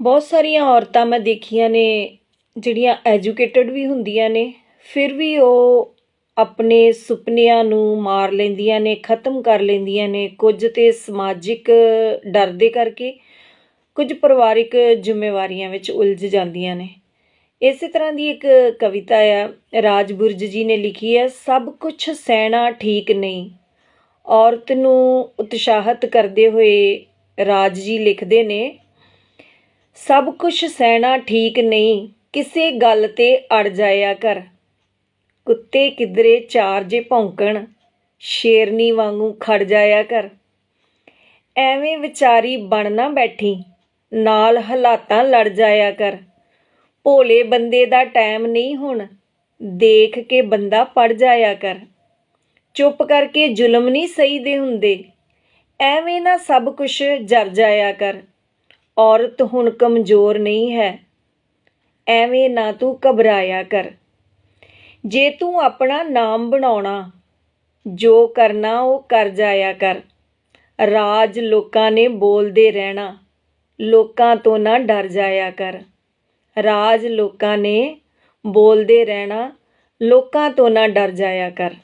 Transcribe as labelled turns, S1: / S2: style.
S1: ਬਹੁਤ ਸਾਰੀਆਂ ਔਰਤਾਂ ਮੈਂ ਦੇਖੀਆਂ ਨੇ, ਜਿਹੜੀਆਂ ਐਜੂਕੇਟਡ ਵੀ ਹੁੰਦੀਆਂ ਨੇ, ਫਿਰ ਵੀ ਉਹ ਆਪਣੇ ਸੁਪਨਿਆਂ ਨੂੰ ਮਾਰ ਲੈਂਦੀਆਂ ਨੇ, ਖਤਮ ਕਰ ਲੈਂਦੀਆਂ ਨੇ, ਕੁਝ ਤੇ ਸਮਾਜਿਕ ਡਰ ਦੇ ਕਰਕੇ ਕੁਝ ਪਰਿਵਾਰਿਕ ਜ਼ਿੰਮੇਵਾਰੀਆਂ ਵਿੱਚ ਉਲਝ ਜਾਂਦੀਆਂ ਨੇ। ਇਸੇ ਤਰ੍ਹਾਂ ਦੀ ਇੱਕ ਕਵਿਤਾ ਆ ਰਾਜ ਬੁਰਜ ਜੀ ਨੇ ਲਿਖੀ ਹੈ ਸਭ ਕੁਝ ਸਹਿਣਾ ਠੀਕ ਨਹੀਂ। ਔਰਤ ਨੂੰ ਉਤਸ਼ਾਹਿਤ ਕਰਦੇ ਹੋਏ ਰਾਜ ਜੀ ਲਿਖਦੇ ਨੇ ਸਭ ਕੁਝ ਸਹਿਣਾ ਠੀਕ ਨਹੀਂ, ਕਿਸੇ ਗੱਲ ਤੇ ਅੜ ਜਾਇਆ ਕਰ। ਕੁੱਤੇ ਕਿਧਰੇ ਚਾਰ ਜੇ ਭੌਂਕਣ, ਸ਼ੇਰਨੀ ਵਾਂਗੂ ਖੜ ਜਾਇਆ ਕਰ। ਐਵੇਂ ਵਿਚਾਰੀ ਬਣ ਨਾ ਬੈਠੀ, ਨਾਲ ਹਾਲਾਤਾਂ ਲੜ ਜਾਇਆ ਕਰ। ਭੋਲੇ ਬੰਦੇ ਦਾ ਟਾਈਮ ਨਹੀਂ ਹੁਣ, ਦੇਖ ਕੇ ਬੰਦਾ ਪੜ ਜਾਇਆ ਕਰ। ਚੁੱਪ ਕਰਕੇ ਜ਼ੁਲਮ ਨਹੀਂ ਸਹੀ ਦੇ ਹੁੰਦੇ, ਐਵੇਂ ਨਾ ਸਭ ਕੁਝ ਜਰ ਜਾਇਆ ਕਰ। ਔਰਤ ਹੁਣ ਕਮਜ਼ੋਰ ਨਹੀਂ ਹੈ। ਐਵੇਂ ਨਾ ਤੂੰ ਘਬਰਾਇਆ ਕਰ। ਜੇ ਤੂੰ ਆਪਣਾ ਨਾਮ ਬਣਾਉਣਾ, ਜੋ ਕਰਨਾ ਉਹ ਕਰ ਜਾਇਆ ਕਰ। ਰਾਜ ਲੋਕਾਂ ਨੇ ਬੋਲਦੇ ਰਹਿਣਾ, ਲੋਕਾਂ ਤੋਂ ਨਾ ਡਰ ਜਾਇਆ ਕਰ। ਰਾਜ ਲੋਕਾਂ ਨੇ ਬੋਲਦੇ ਰਹਿਣਾ, ਲੋਕਾਂ ਤੋਂ ਨਾ ਡਰ ਜਾਇਆ ਕਰ।